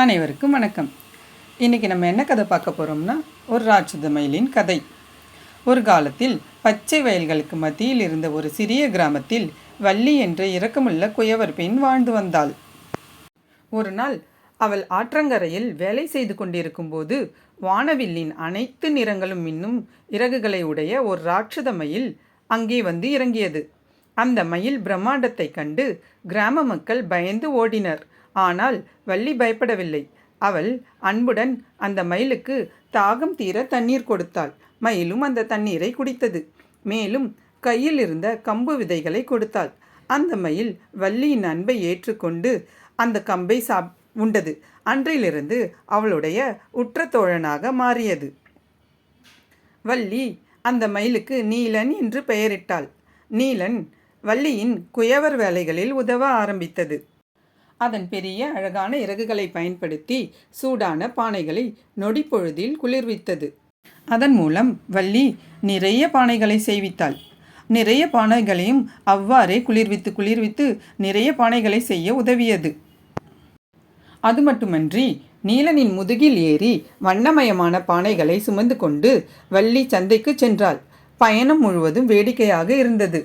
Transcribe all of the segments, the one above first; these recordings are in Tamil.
அனைவருக்கும் வணக்கம். இன்றைக்கி நம்ம என்ன கதை பார்க்க போகிறோம்னா ஒரு ராட்சத மயிலின் கதை. ஒரு காலத்தில் பச்சை வயல்களுக்கு மத்தியில் இருந்த ஒரு சிறிய கிராமத்தில் வள்ளி என்ற இரக்கமுள்ள குயவர் பெண் வாழ்ந்து வந்தாள். ஒரு நாள் அவள் ஆற்றங்கரையில் வேலை செய்து கொண்டிருக்கும் போது வானவில்லின் அனைத்து நிறங்களும் மின்னும் இறகுகளை உடைய ஒரு ராட்சத மயில் அங்கே வந்து இறங்கியது. அந்த மயில் பிரம்மாண்டத்தை கண்டு கிராம மக்கள் பயந்து ஓடினர். ஆனால் வள்ளி பயப்படவில்லை. அவள் அன்புடன் அந்த மயிலுக்கு தாகம் தீர தண்ணீர் கொடுத்தாள். மயிலும் அந்த தண்ணீரை குடித்தது. மேலும் கையில் இருந்த கம்பு விதைகளை கொடுத்தாள். அந்த மயில் வள்ளியின் அன்பை ஏற்றுக்கொண்டு அந்த கம்பை சாப் உண்டது. அன்றிலிருந்து அவளுடைய உற்ற தோழனாக மாறியது. வள்ளி அந்த மயிலுக்கு நீலன் என்று பெயரிட்டாள். நீலன் வள்ளியின் குயவர் வேலைகளில் உதவ ஆரம்பித்தது. அதன் பெரிய அழகான இறகுகளை பயன்படுத்தி சூடான பானைகளை நொடிப்பொழுதில் குளிர்வித்தது. அதன் மூலம் வள்ளி நிறைய பானைகளை செய்வித்தாள். நிறைய பானைகளையும் அவ்வாறே குளிர்வித்து குளிர்வித்து நிறைய பானைகளை செய்ய உதவியது. அது மட்டுமன்றி நீலனின் முதுகில் ஏறி வண்ணமயமான பானைகளை சுமந்து கொண்டு வள்ளி சந்தைக்கு சென்றாள். பயணம் முழுவதும் வேடிக்கையாக இருந்தது.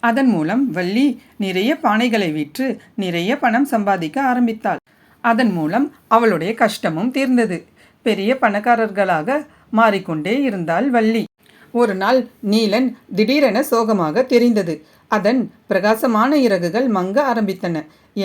அதன் மூலம் வள்ளி நிறைய பானைகளை விற்று நிறைய பணம் சம்பாதிக்க ஆரம்பித்தாள். அதன் மூலம் அவளுடைய கஷ்டமும் தீர்ந்தது. பெரிய பணக்காரர்களாக மாறிக்கொண்டே இருந்தாள் வள்ளி. ஒரு நாள் நீலன் திடீரென சோகமாக தெரிந்தது. அதன் பிரகாசமான இறகுகள் மங்க ஆரம்பித்தன.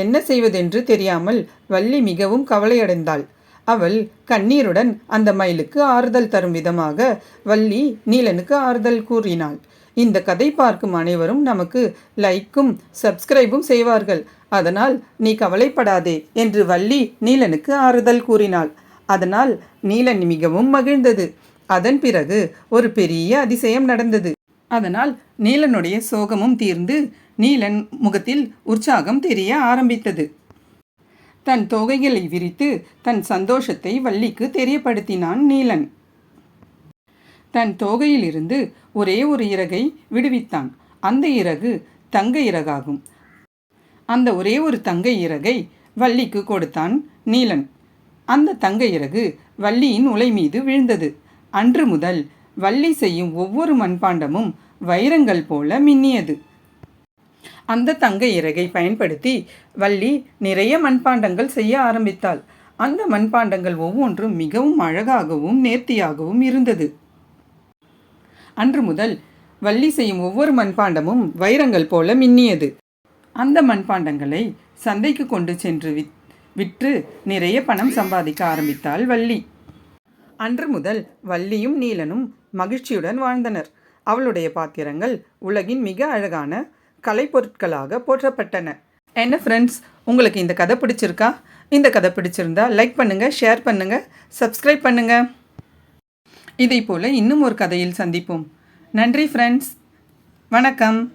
என்ன செய்வதென்று தெரியாமல் வள்ளி மிகவும் கவலையடைந்தாள். அவள் கண்ணீருடன் அந்த மயிலுக்கு ஆறுதல் தரும் விதமாக வள்ளி நீலனுக்கு ஆறுதல் கூறினாள். இந்த கதை பார்க்கும் அனைவரும் நமக்கு லைக்கும் சப்ஸ்கிரைபும் செய்வார்கள். அதனால் நீ கவலைப்படாதே என்று வள்ளி நீலனுக்கு ஆறுதல் கூறினாள். அதனால் நீலன் மிகவும் மகிழ்ந்தது. அதன் பிறகு ஒரு பெரிய அதிசயம் நடந்தது. அதனால் நீலனுடைய சோகமும் தீர்ந்து நீலன் முகத்தில் உற்சாகம் தெரிய ஆரம்பித்தது. தன் தோகைகளை விரித்து தன் சந்தோஷத்தை வள்ளிக்கு தெரியப்படுத்தினான் நீலன். தன் தோகையிலிருந்து ஒரே ஒரு இறகை விடுவித்தான். அந்த இறகு தங்க இறகாகும். அந்த ஒரே ஒரு தங்க இறகை வள்ளிக்கு கொடுத்தான் நீலன். அந்த தங்க இறகு வள்ளியின் உலை மீது விழுந்தது. அன்று முதல் வள்ளி செய்யும் ஒவ்வொரு மண்பாண்டமும் வைரங்கள் போல மின்னியது. அந்த தங்க இறகை பயன்படுத்தி வள்ளி நிறைய மண்பாண்டங்கள் செய்ய ஆரம்பித்தாள். அந்த மண்பாண்டங்கள் ஒவ்வொன்றும் மிகவும் அழகாகவும் நேர்த்தியாகவும் இருந்தது. அன்று முதல் வள்ளி செய்யும் ஒவ்வொரு மண்பாண்டமும் வைரங்கள் போல மின்னியது. அந்த மண்பாண்டங்களை சந்தைக்கு கொண்டு சென்று வித் விற்று நிறைய பணம் சம்பாதிக்க ஆரம்பித்தாள் வள்ளி. அன்று முதல் வள்ளியும் நீலனும் மகிழ்ச்சியுடன் வாழ்ந்தனர். அவளுடைய பாத்திரங்கள் உலகின் மிக அழகான கலைப்பொருட்களாக போற்றப்பட்டன. என்ன ஃப்ரெண்ட்ஸ் உங்களுக்கு இந்த கதை பிடிச்சிருக்கா? இந்த கதை பிடிச்சிருந்தா லைக் பண்ணுங்கள் ஷேர் பண்ணுங்கள் சப்ஸ்கிரைப் பண்ணுங்கள் இதை போல இன்னும் ஒரு கதையில் சந்திப்போம். நன்றி ஃப்ரெண்ட்ஸ் வணக்கம்.